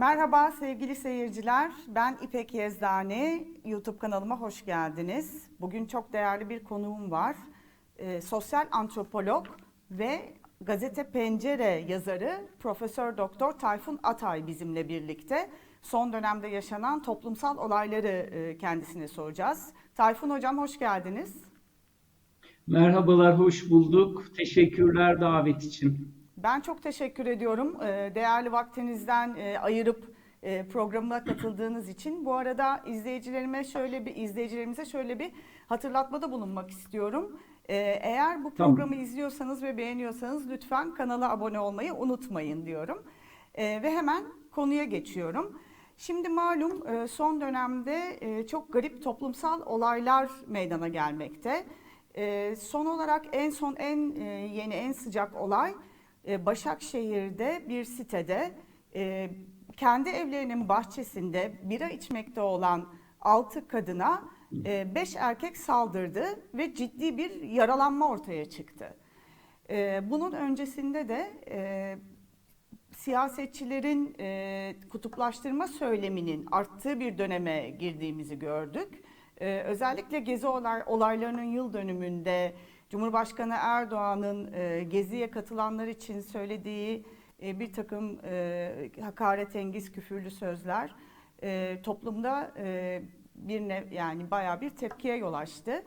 Merhaba sevgili seyirciler. Ben İpek Yezdani. YouTube kanalıma hoş geldiniz. Bugün çok değerli bir konuğum var. Ee, sosyal antropolog ve gazete Pencere yazarı Profesör Doktor Tayfun Atay bizimle birlikte. Son dönemde yaşanan toplumsal olayları e, kendisine soracağız. Tayfun hocam hoş geldiniz. Merhabalar, hoş bulduk. Teşekkürler davet için. Ben çok teşekkür ediyorum. Ee, Değerli vaktinizden e, ayırıp e, programına katıldığınız için. Bu arada izleyicilerime şöyle bir izleyicilerimize şöyle bir hatırlatmada bulunmak istiyorum. Eğer bu Tamam. programı izliyorsanız ve beğeniyorsanız lütfen kanala abone olmayı unutmayın diyorum. Ve hemen konuya geçiyorum. Şimdi malum e, son dönemde e, çok garip toplumsal olaylar meydana gelmekte. E, Son olarak en son en e, yeni en sıcak olay e, Başakşehir'de bir sitede e, kendi evlerinin bahçesinde bira içmekte olan 6 kadına 5 erkek saldırdı ve ciddi bir yaralanma ortaya çıktı. E, Bunun öncesinde de e, siyasetçilerin e, kutuplaştırma söyleminin arttığı bir döneme girdiğimizi gördük. E, özellikle gezi olay, olaylarının yıl dönümünde Cumhurbaşkanı Erdoğan'ın e, geziye katılanlar için söylediği e, bir takım e, hakaretengiz küfürlü sözler e, toplumda e, bir ne, yani bayağı bir tepkiye yol açtı.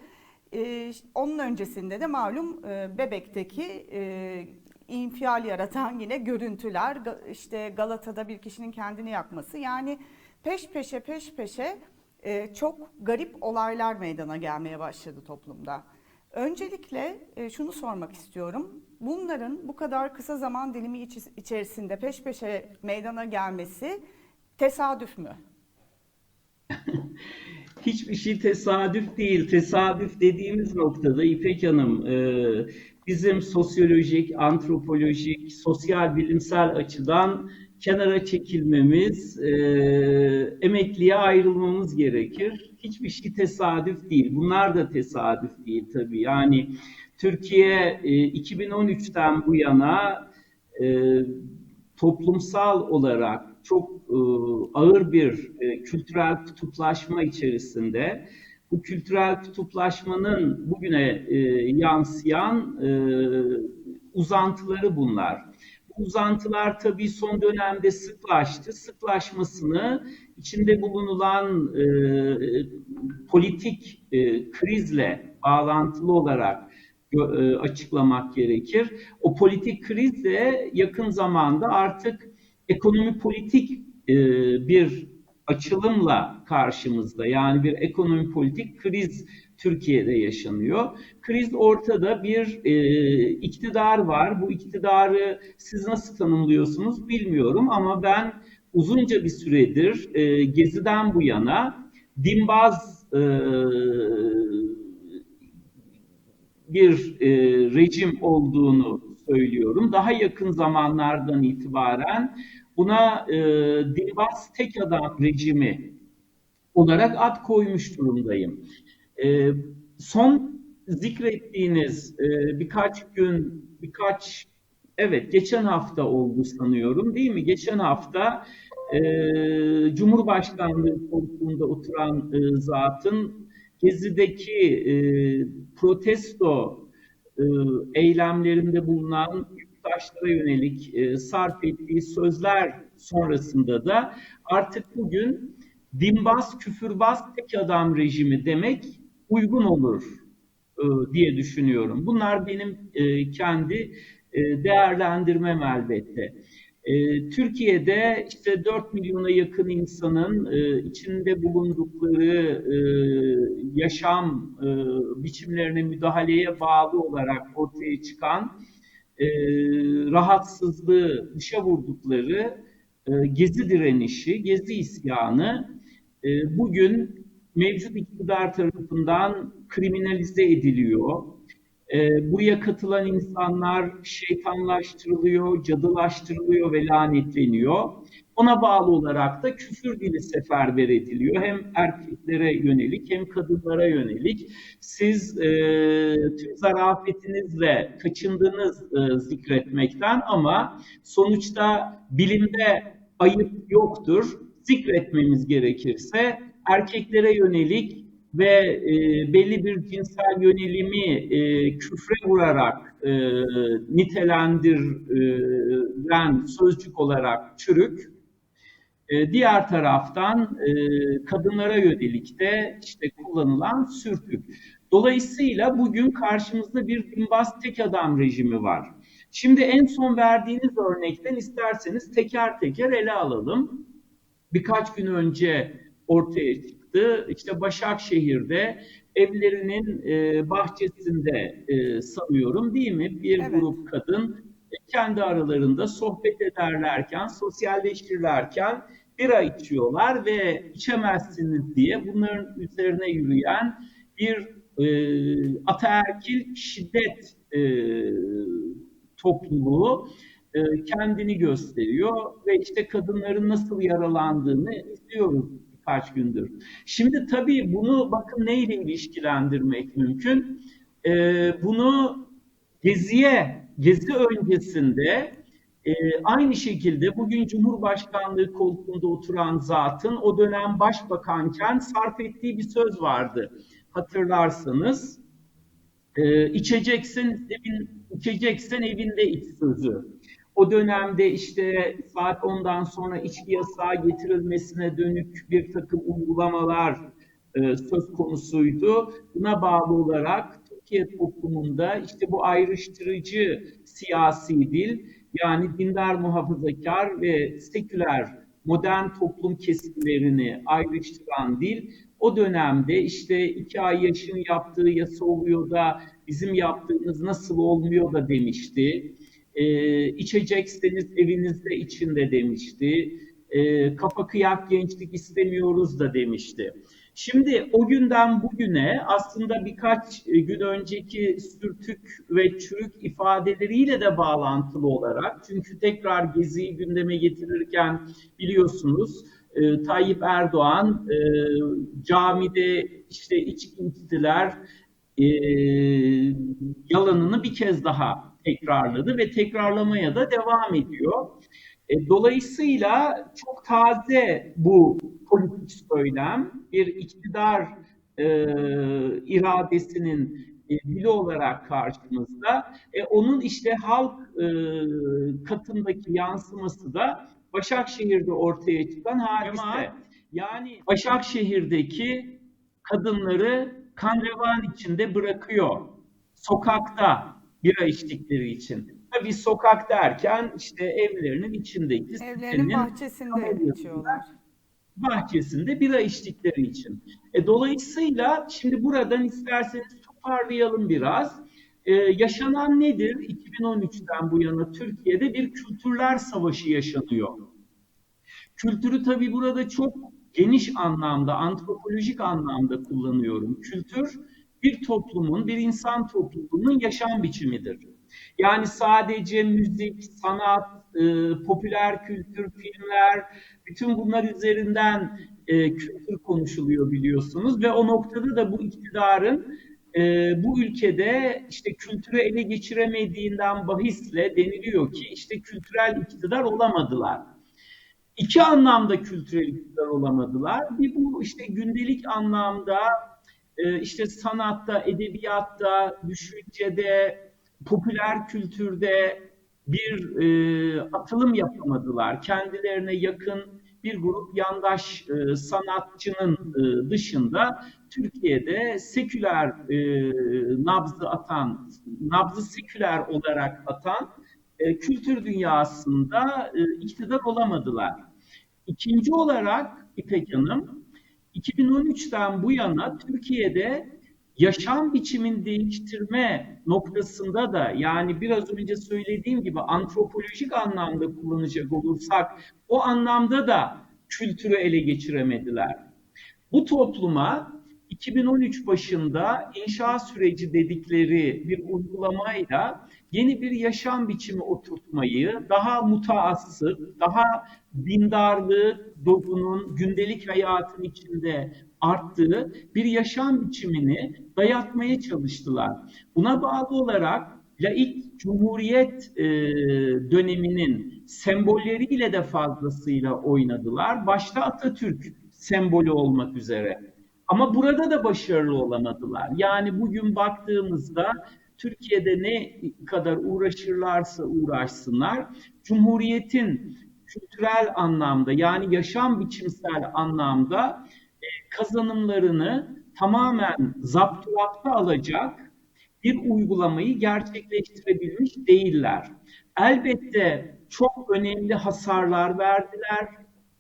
E, onun öncesinde de malum e, Bebek'teki e, infial yaratan yine görüntüler, işte Galata'da bir kişinin kendini yakması yani peş peşe peş peşe e, çok garip olaylar meydana gelmeye başladı toplumda. Öncelikle e, şunu sormak istiyorum. Bunların bu kadar kısa zaman dilimi içerisinde peş peşe meydana gelmesi tesadüf mü? Hiçbir şey tesadüf değil. Tesadüf dediğimiz noktada İpek Hanım, e, bizim sosyolojik, antropolojik, sosyal bilimsel açıdan kenara çekilmemiz, e, emekliye ayrılmamız gerekir. Hiçbir şey tesadüf değil. Bunlar da tesadüf değil tabii. Yani Türkiye e, 2013'ten bu yana e, toplumsal olarak çok e, ağır bir e, kültürel kutuplaşma içerisinde. Bu kültürel kutuplaşmanın bugüne e, yansıyan e, uzantıları bunlar. Bu uzantılar tabii son dönemde sıklaştı. Sıklaşmasını içinde bulunulan e, politik e, krizle bağlantılı olarak e, açıklamak gerekir. O politik kriz de yakın zamanda artık ekonomi politik e, bir açılımla karşımızda. Yani bir ekonomi politik kriz Türkiye'de yaşanıyor. Kriz ortada bir e, iktidar var. Bu iktidarı siz nasıl tanımlıyorsunuz bilmiyorum ama ben uzunca bir süredir e, Gezi'den bu yana dinbaz e, bir e, rejim olduğunu söylüyorum. Daha yakın zamanlardan itibaren buna e, Dilbaz tek adam rejimi olarak ad koymuş durumdayım. E, son zikrettiğiniz e, birkaç gün, birkaç, evet geçen hafta oldu sanıyorum değil mi? Geçen hafta e, Cumhurbaşkanlığı koltuğunda oturan e, zatın Gezi'deki e, protesto e, eylemlerinde bulunan yurttaşlara yönelik e, sarf ettiği sözler sonrasında da artık bugün dinbaz, küfürbaz tek adam rejimi demek uygun olur e, diye düşünüyorum. Bunlar benim e, kendi e, değerlendirmem elbette. E, Türkiye'de işte 4 milyona yakın insanın e, içinde bulundukları e, yaşam e, biçimlerine müdahaleye bağlı olarak ortaya çıkan e, rahatsızlığı dışa vurdukları e, gezi direnişi, gezi isyanı e, bugün mevcut iktidar tarafından kriminalize ediliyor. E, buraya katılan insanlar şeytanlaştırılıyor, cadılaştırılıyor ve lanetleniyor. Ona bağlı olarak da küfür dili seferber ediliyor. Hem erkeklere yönelik hem kadınlara yönelik. Siz e, tüm zarafetinizle kaçındınız e, zikretmekten ama sonuçta bilimde ayıp yoktur. Zikretmemiz gerekirse erkeklere yönelik ve e, belli bir cinsel yönelimi e, küfre vurarak e, nitelendirilen sözcük olarak çürük, e, diğer taraftan e, kadınlara yönelik de işte kullanılan sürtük. Dolayısıyla bugün karşımızda bir bimbaz tek adam rejimi var. Şimdi en son verdiğiniz örnekten isterseniz teker teker ele alalım. Birkaç gün önce ortaya çıktı. İşte Başakşehir'de evlerinin e, bahçesinde e, sanıyorum değil mi? Bir Evet. grup kadın kendi aralarında sohbet ederlerken, sosyalleşirlerken bira içiyorlar ve içemezsiniz diye bunların üzerine yürüyen bir e, ataerkil şiddet e, topluluğu e, kendini gösteriyor ve işte kadınların nasıl yaralandığını izliyoruz birkaç gündür. Şimdi tabii bunu bakın neyle ilişkilendirmek mümkün? E, bunu Geziye, Gezi öncesinde e, aynı şekilde bugün Cumhurbaşkanlığı koltuğunda oturan zatın o dönem başbakanken sarf ettiği bir söz vardı. Hatırlarsanız e, içeceksin, evin, içeceksen evinde iç sözü. O dönemde işte saat 10'dan sonra içki yasağı getirilmesine dönük bir takım uygulamalar e, söz konusuydu. Buna bağlı olarak Türkiye toplumunda işte bu ayrıştırıcı siyasi dil yani dindar muhafazakar ve seküler modern toplum kesimlerini ayrıştıran dil o dönemde işte iki ay yaşın yaptığı yasa oluyor da bizim yaptığımız nasıl olmuyor da demişti. E, içecekseniz evinizde içinde demişti. E, kafa kıyak gençlik istemiyoruz da demişti. Şimdi o günden bugüne aslında birkaç gün önceki sürtük ve çürük ifadeleriyle de bağlantılı olarak çünkü tekrar Gezi'yi gündeme getirirken biliyorsunuz e, Tayyip Erdoğan e, camide işte içki içtiler e, yalanını bir kez daha tekrarladı ve tekrarlamaya da devam ediyor. E, dolayısıyla çok taze bu politik söylem, bir iktidar e, iradesinin e, dili olarak karşımızda. E, onun işte halk e, katındaki yansıması da Başakşehir'de ortaya çıkan hadise. Yani Başakşehir'deki kadınları kan revan içinde bırakıyor. Sokakta bira içtikleri için. Tabii sokak derken işte evlerinin içindeki Evlerinin bahçesinde içiyorlar. bahçesinde bira içtikleri için. E, dolayısıyla şimdi buradan isterseniz toparlayalım biraz. E, yaşanan nedir? 2013'ten bu yana Türkiye'de bir kültürler savaşı yaşanıyor. Kültürü tabii burada çok geniş anlamda, antropolojik anlamda kullanıyorum. Kültür bir toplumun, bir insan topluluğunun yaşam biçimidir. Yani sadece müzik, sanat, e, popüler kültür, filmler, bütün bunlar üzerinden e, kültür konuşuluyor biliyorsunuz ve o noktada da bu iktidarın e, bu ülkede işte kültürü ele geçiremediğinden bahisle deniliyor ki işte kültürel iktidar olamadılar. İki anlamda kültürel iktidar olamadılar. Bir bu işte gündelik anlamda e, işte sanatta, edebiyatta, düşüncede, popüler kültürde bir e, atılım yapamadılar. Kendilerine yakın bir grup yandaş e, sanatçının e, dışında Türkiye'de seküler e, nabzı atan, nabzı seküler olarak atan e, kültür dünyasında e, iktidar olamadılar. İkinci olarak İpek Hanım, 2013'ten bu yana Türkiye'de yaşam biçimin değiştirme noktasında da yani biraz önce söylediğim gibi antropolojik anlamda kullanacak olursak o anlamda da kültürü ele geçiremediler. Bu topluma 2013 başında inşa süreci dedikleri bir uygulamayla yeni bir yaşam biçimi oturtmayı, daha mutaassıp, daha dindarlığı dozunun gündelik hayatın içinde arttığı bir yaşam biçimini dayatmaya çalıştılar. Buna bağlı olarak laik cumhuriyet e, döneminin sembolleriyle de fazlasıyla oynadılar. Başta Atatürk sembolü olmak üzere. Ama burada da başarılı olamadılar. Yani bugün baktığımızda Türkiye'de ne kadar uğraşırlarsa uğraşsınlar, Cumhuriyet'in kültürel anlamda yani yaşam biçimsel anlamda e, kazanımlarını tamamen zapturapta alacak bir uygulamayı gerçekleştirebilmiş değiller. Elbette çok önemli hasarlar verdiler,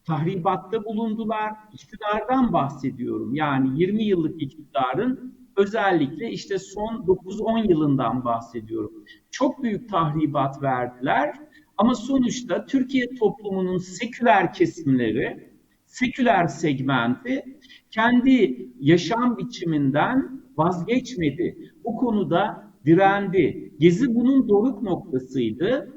tahribatta bulundular. İktidardan bahsediyorum. Yani 20 yıllık iktidarın özellikle işte son 9-10 yılından bahsediyorum. Çok büyük tahribat verdiler ama sonuçta Türkiye toplumunun seküler kesimleri, seküler segmenti kendi yaşam biçiminden vazgeçmedi. Bu konuda direndi. Gezi bunun doruk noktasıydı.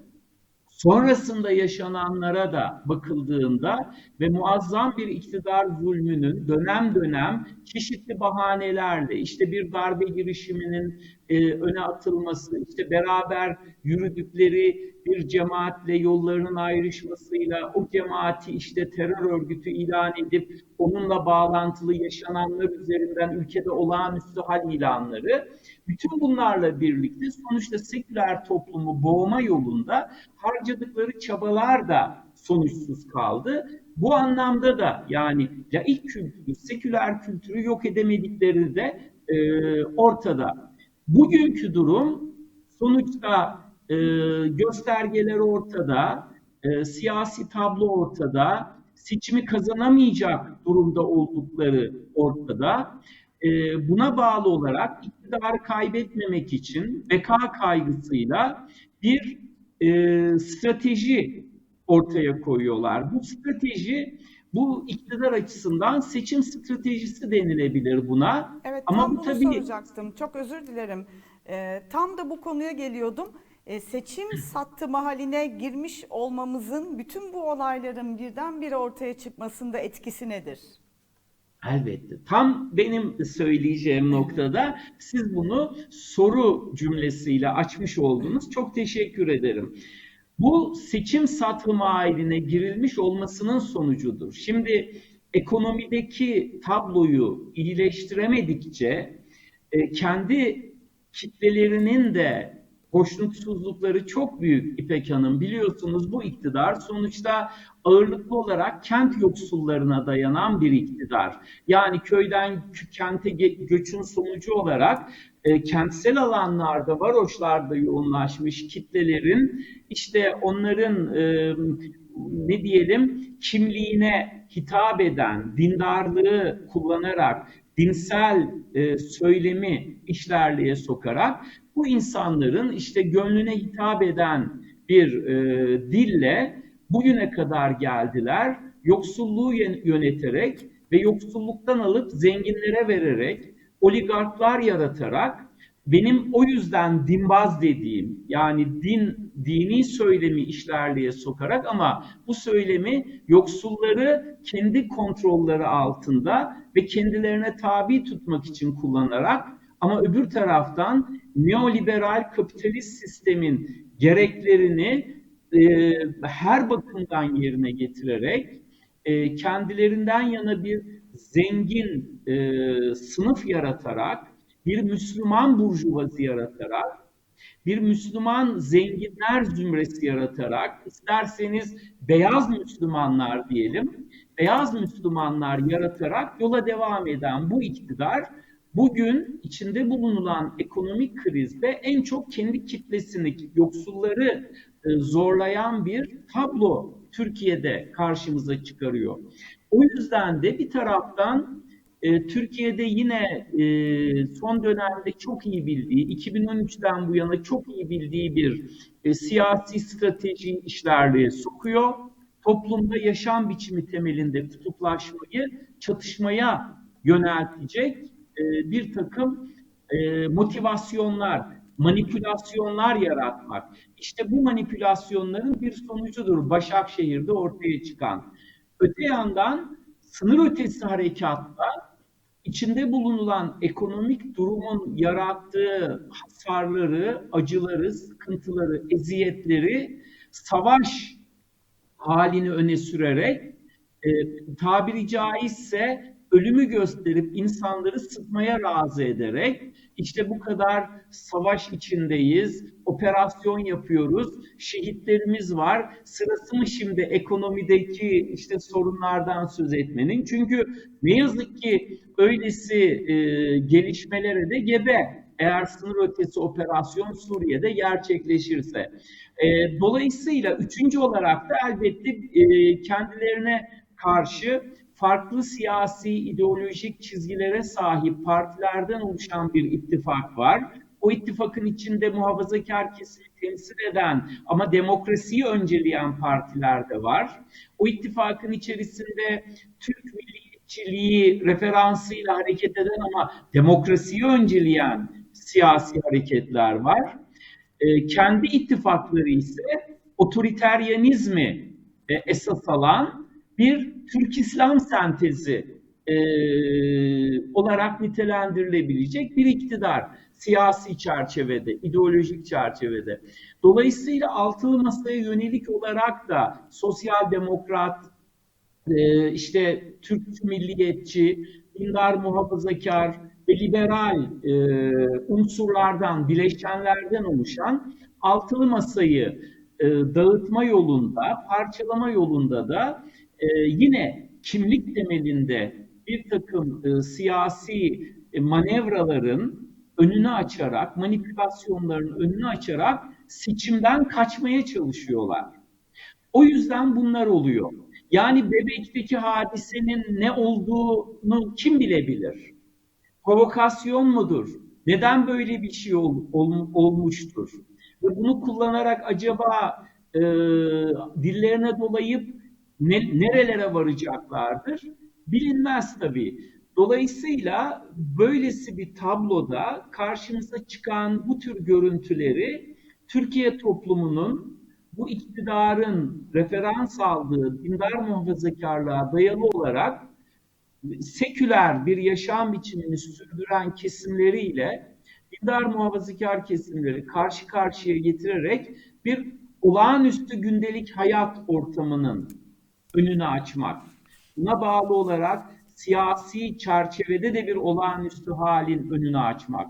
Sonrasında yaşananlara da bakıldığında ve muazzam bir iktidar zulmünün dönem dönem çeşitli bahanelerle işte bir darbe girişiminin e, öne atılması, işte beraber yürüdükleri bir cemaatle yollarının ayrışmasıyla o cemaati işte terör örgütü ilan edip onunla bağlantılı yaşananlar üzerinden ülkede olağanüstü hal ilanları bütün bunlarla birlikte sonuçta seküler toplumu boğma yolunda harcadıkları çabalar da sonuçsuz kaldı. Bu anlamda da yani laik kültürü, seküler kültürü yok edemedikleri de e, ortada. Bugünkü durum sonuçta e, göstergeler ortada, e, siyasi tablo ortada, seçimi kazanamayacak durumda oldukları ortada. E, buna bağlı olarak iktidarı kaybetmemek için beka kaygısıyla bir e, strateji ortaya koyuyorlar. Bu strateji bu iktidar açısından seçim stratejisi denilebilir buna. Evet, Ama tam bu tabii soracaktım. Çok özür dilerim. Ee, tam da bu konuya geliyordum. Ee, seçim sattımı haline girmiş olmamızın bütün bu olayların birdenbire ortaya çıkmasında etkisi nedir? Elbette. Tam benim söyleyeceğim noktada siz bunu soru cümlesiyle açmış oldunuz. Çok teşekkür ederim. Bu seçim satımı haline girilmiş olmasının sonucudur. Şimdi ekonomideki tabloyu iyileştiremedikçe e, kendi kitlelerinin de hoşnutsuzlukları çok büyük İpek Hanım. Biliyorsunuz bu iktidar sonuçta ağırlıklı olarak kent yoksullarına dayanan bir iktidar. Yani köyden kente göçün sonucu olarak e, kentsel alanlarda, varoşlarda yoğunlaşmış kitlelerin işte onların e, ne diyelim kimliğine hitap eden, dindarlığı kullanarak, dinsel e, söylemi işlerliğe sokarak bu insanların işte gönlüne hitap eden bir e, dille bugüne kadar geldiler. Yoksulluğu yöneterek ve yoksulluktan alıp zenginlere vererek, oligarklar yaratarak benim o yüzden dinbaz dediğim yani din dini söylemi işlerliğe sokarak ama bu söylemi yoksulları kendi kontrolleri altında ve kendilerine tabi tutmak için kullanarak ama öbür taraftan neoliberal kapitalist sistemin gereklerini e, her bakımdan yerine getirerek e, kendilerinden yana bir zengin e, sınıf yaratarak, bir Müslüman burjuvazi yaratarak, bir Müslüman zenginler zümresi yaratarak, isterseniz beyaz Müslümanlar diyelim, beyaz Müslümanlar yaratarak yola devam eden bu iktidar, bugün içinde bulunulan ekonomik krizde en çok kendi kitlesini, yoksulları e, zorlayan bir tablo Türkiye'de karşımıza çıkarıyor. O yüzden de bir taraftan e, Türkiye'de yine e, son dönemde çok iyi bildiği, 2013'ten bu yana çok iyi bildiği bir siyasi strateji işlerliğe sokuyor. Toplumda yaşam biçimi temelinde kutuplaşmayı çatışmaya yöneltecek e, bir takım e, motivasyonlar, manipülasyonlar yaratmak. İşte bu manipülasyonların bir sonucudur Başakşehir'de ortaya çıkan. Öte yandan sınır ötesi harekatla içinde bulunulan ekonomik durumun yarattığı hasarları, acıları, sıkıntıları, eziyetleri savaş halini öne sürerek e, tabiri caizse ölümü gösterip insanları sıkmaya razı ederek işte bu kadar savaş içindeyiz, operasyon yapıyoruz, şehitlerimiz var. Sırası mı şimdi ekonomideki işte sorunlardan söz etmenin? Çünkü ne yazık ki öylesi e, gelişmelere de gebe eğer sınır ötesi operasyon Suriye'de gerçekleşirse. E, dolayısıyla üçüncü olarak da elbette e, kendilerine karşı farklı siyasi ideolojik çizgilere sahip partilerden oluşan bir ittifak var. O ittifakın içinde muhafazakar kesimi temsil eden ama demokrasiyi önceleyen partiler de var. O ittifakın içerisinde Türk milliyetçiliği referansıyla hareket eden ama demokrasiyi önceleyen siyasi hareketler var. E, kendi ittifakları ise otoriteryenizmi e, esas alan bir Türk İslam sentezi e, olarak nitelendirilebilecek bir iktidar siyasi çerçevede, ideolojik çerçevede. Dolayısıyla altılı masaya yönelik olarak da sosyal demokrat, e, işte Türk milliyetçi, dindar muhafazakar ve liberal e, unsurlardan, bileşenlerden oluşan altılı masayı e, dağıtma yolunda, parçalama yolunda da e, yine kimlik temelinde bir takım e, siyasi e, manevraların önünü açarak, manipülasyonların önünü açarak seçimden kaçmaya çalışıyorlar. O yüzden bunlar oluyor. Yani bebekteki hadisenin ne olduğunu kim bilebilir? Provokasyon mudur? Neden böyle bir şey ol, ol, olmuştur? Ve bunu kullanarak acaba e, dillerine dolayıp ne, nerelere varacaklardır? Bilinmez tabii. Dolayısıyla böylesi bir tabloda karşımıza çıkan bu tür görüntüleri Türkiye toplumunun bu iktidarın referans aldığı dindar muhafazakarlığa dayalı olarak seküler bir yaşam biçimini sürdüren kesimleriyle dindar muhafazakar kesimleri karşı karşıya getirerek bir olağanüstü gündelik hayat ortamının önünü açmak. Buna bağlı olarak siyasi çerçevede de bir olağanüstü halin önünü açmak.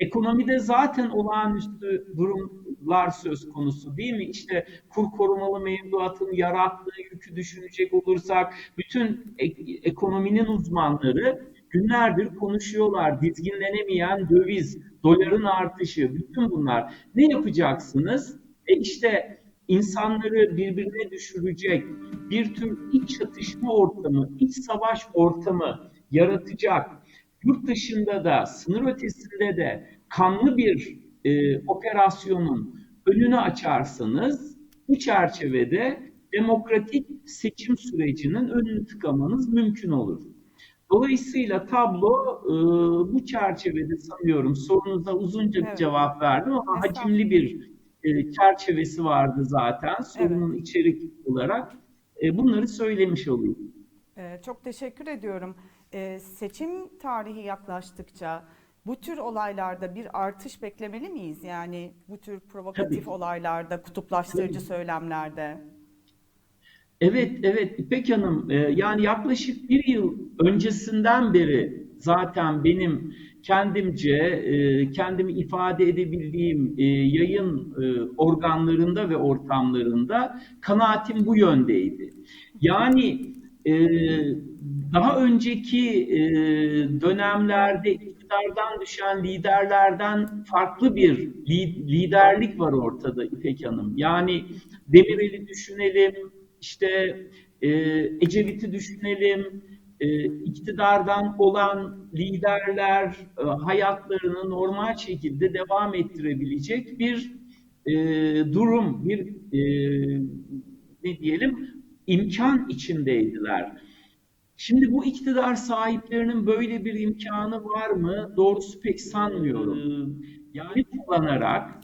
Ekonomide zaten olağanüstü durumlar söz konusu değil mi? İşte kur korumalı mevduatın yarattığı yükü düşünecek olursak bütün ekonominin uzmanları günlerdir konuşuyorlar. Dizginlenemeyen döviz, doların artışı, bütün bunlar. Ne yapacaksınız? E işte insanları birbirine düşürecek bir tür iç çatışma ortamı, iç savaş ortamı yaratacak. Yurt dışında da, sınır ötesinde de kanlı bir e, operasyonun önünü açarsanız bu çerçevede demokratik seçim sürecinin önünü tıkamanız mümkün olur. Dolayısıyla tablo e, bu çerçevede sanıyorum sorunuza uzunca bir evet. cevap verdim ama hacimli bir e, çerçevesi vardı zaten sorunun evet. içerik olarak. E, bunları söylemiş olayım. E, çok teşekkür ediyorum. E, seçim tarihi yaklaştıkça bu tür olaylarda bir artış beklemeli miyiz? Yani bu tür provokatif Tabii. olaylarda, kutuplaştırıcı Tabii. söylemlerde. Evet, evet İpek Hanım. E, yani yaklaşık bir yıl öncesinden beri zaten benim kendimce e, kendimi ifade edebildiğim e, yayın e, organlarında ve ortamlarında kanaatim bu yöndeydi. Yani daha önceki dönemlerde iktidardan düşen liderlerden farklı bir liderlik var ortada İpek Hanım. Yani Demirel'i düşünelim, işte Ecevit'i düşünelim, iktidardan olan liderler e, hayatlarını normal şekilde devam ettirebilecek bir e, durum, bir e, ne diyelim imkan içindeydiler. Şimdi bu iktidar sahiplerinin böyle bir imkanı var mı? Doğrusu pek sanmıyorum. Yani kullanarak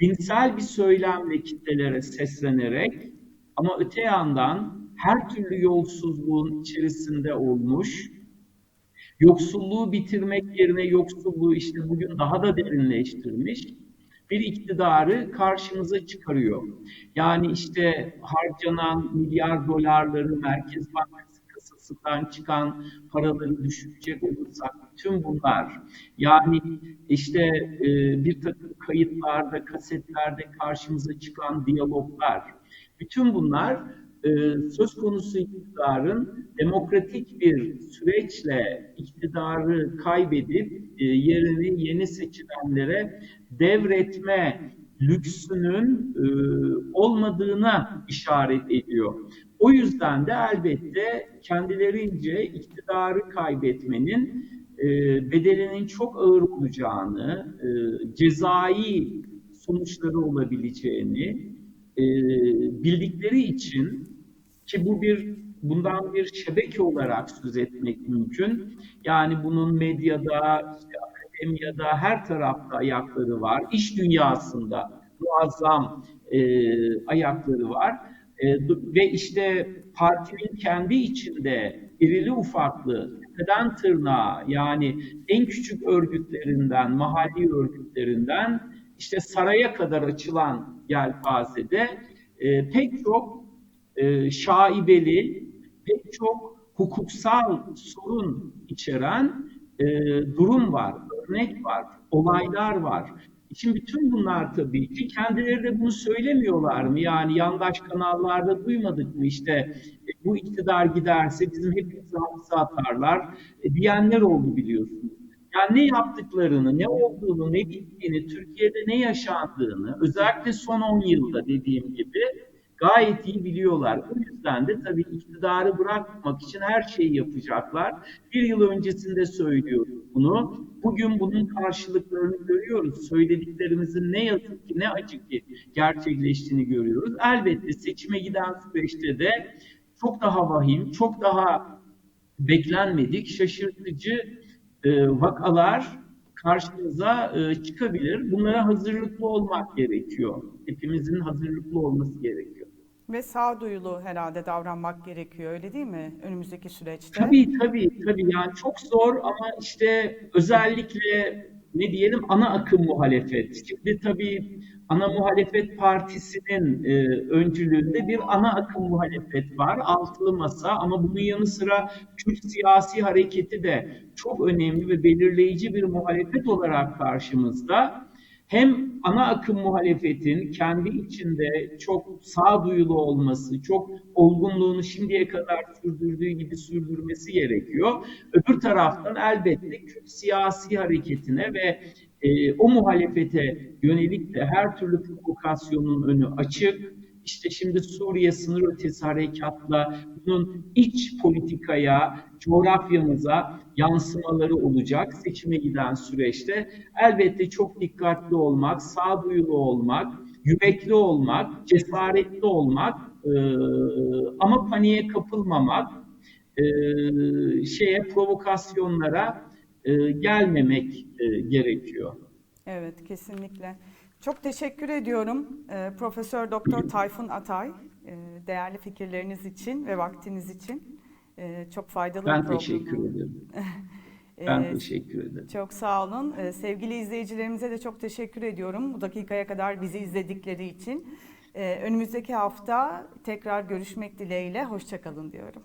dinsel bir söylemle kitlelere seslenerek ama öte yandan her türlü yolsuzluğun içerisinde olmuş, yoksulluğu bitirmek yerine yoksulluğu işte bugün daha da derinleştirmiş bir iktidarı karşımıza çıkarıyor. Yani işte harcanan milyar dolarları Merkez Bankası kasasından çıkan paraları düşünecek olursak tüm bunlar yani işte e, bir takım kayıtlarda, kasetlerde karşımıza çıkan diyaloglar bütün bunlar e, söz konusu iktidarın demokratik bir süreçle iktidarı kaybedip e, yerini yeni seçilenlere devretme lüksünün e, olmadığına işaret ediyor. O yüzden de elbette kendilerince iktidarı kaybetmenin e, bedelinin çok ağır olacağını, e, cezai sonuçları olabileceğini e, bildikleri için ki bu bir bundan bir şebeke olarak söz etmek mümkün. Yani bunun medyada, işte akademiyada her tarafta ayakları var. İş dünyasında muazzam e, ayakları var. E, ve işte partinin kendi içinde irili ufaklı, tepeden tırnağa yani en küçük örgütlerinden, mahalli örgütlerinden işte saraya kadar açılan yelpazede e, pek çok e, şaibeli, pek çok hukuksal sorun içeren e, durum var, örnek var, olaylar var. Şimdi bütün bunlar tabii ki kendileri de bunu söylemiyorlar mı? Yani yandaş kanallarda duymadık mı işte e, bu iktidar giderse bizim hepimizi hapse atarlar e, diyenler oldu biliyorsunuz. Yani ne yaptıklarını, ne olduğunu, ne bittiğini, Türkiye'de ne yaşandığını özellikle son 10 yılda dediğim gibi gayet iyi biliyorlar. Bu yüzden de tabii iktidarı bırakmak için her şeyi yapacaklar. Bir yıl öncesinde söylüyoruz bunu. Bugün bunun karşılıklarını görüyoruz. Söylediklerimizin ne yazık ki ne acı ki gerçekleştiğini görüyoruz. Elbette seçime giden süreçte de çok daha vahim, çok daha beklenmedik, şaşırtıcı e, vakalar karşımıza e, çıkabilir. Bunlara hazırlıklı olmak gerekiyor. Hepimizin hazırlıklı olması gerekiyor. Ve sağduyulu herhalde davranmak gerekiyor öyle değil mi önümüzdeki süreçte? Tabii tabii tabii yani çok zor ama işte özellikle ne diyelim ana akım muhalefet. Şimdi tabii ana muhalefet partisinin e, öncülüğünde bir ana akım muhalefet var. Altılı masa ama bunun yanı sıra Kürt siyasi hareketi de çok önemli ve belirleyici bir muhalefet olarak karşımızda. Hem ana akım muhalefetin kendi içinde çok sağduyulu olması, çok olgunluğunu şimdiye kadar sürdürdüğü gibi sürdürmesi gerekiyor. Öbür taraftan elbette Kürt siyasi hareketine ve e, o muhalefete yönelik de her türlü provokasyonun önü açık. İşte şimdi Suriye sınır ötesi harekatla bunun iç politikaya, coğrafyamıza yansımaları olacak seçime giden süreçte. Elbette çok dikkatli olmak, sağduyulu olmak, yürekli olmak, cesaretli olmak e, ama paniğe kapılmamak, e, şeye provokasyonlara e, gelmemek e, gerekiyor. Evet, kesinlikle. Çok teşekkür ediyorum e, Profesör Doktor Tayfun Atay e, değerli fikirleriniz için ve vaktiniz için. E, çok faydalı Ben bir program. teşekkür ederim. E, Ben teşekkür ederim. Çok sağ olun. E, sevgili izleyicilerimize de çok teşekkür ediyorum bu dakikaya kadar bizi izledikleri için. E, önümüzdeki hafta tekrar görüşmek dileğiyle. Hoşçakalın diyorum.